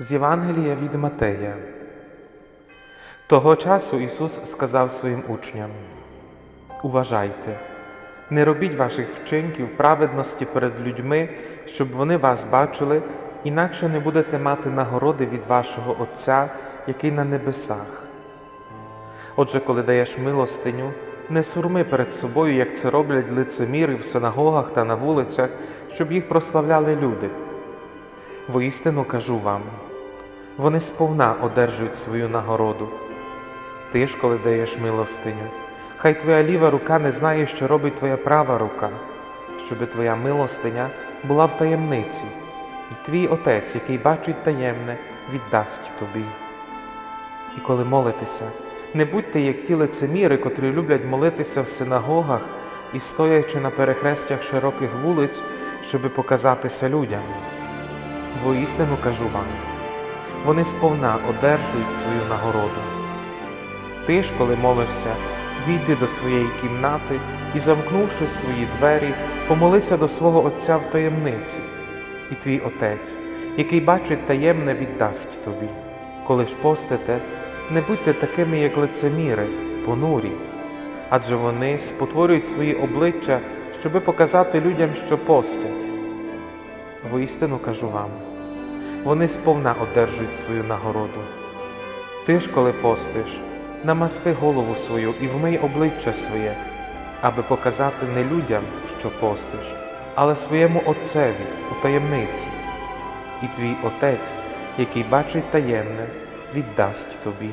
З Євангелія від Матея. Того часу Ісус сказав своїм учням: Уважайте, не робіть ваших вчинків праведності перед людьми, щоб вони вас бачили, інакше не будете мати нагороди від вашого Отця, який на небесах. Отже, коли даєш милостиню, не сурми перед собою, як це роблять лицеміри в синагогах та на вулицях, щоб їх прославляли люди. Воістину кажу вам, вони сповна одержують свою нагороду. Ти ж, коли даєш милостиню, хай твоя ліва рука не знає, що робить твоя права рука, щоби твоя милостиня була в таємниці, і твій Отець, який бачить таємне, віддасть тобі. І коли молитеся, не будьте як ті лицеміри, котрі люблять молитися в синагогах і стоячи на перехрестях широких вулиць, щоби показатися людям. Воістину кажу вам, вони сповна одержують свою нагороду. Ти ж, коли молишся, війди до своєї кімнати і, замкнувши свої двері, помолися до свого Отця в таємниці, і твій Отець, який бачить таємне, віддасть тобі. Коли ж постите, не будьте такими, як лицеміри, понурі, адже вони спотворюють свої обличчя, щоби показати людям, що постять. Воістину кажу вам, вони сповна одержують свою нагороду. Ти ж, коли постиш, намасти голову свою і вмий обличчя своє, аби показати не людям, що постиш, але своєму Отцеві у таємниці, і твій Отець, який бачить таємне, віддасть тобі.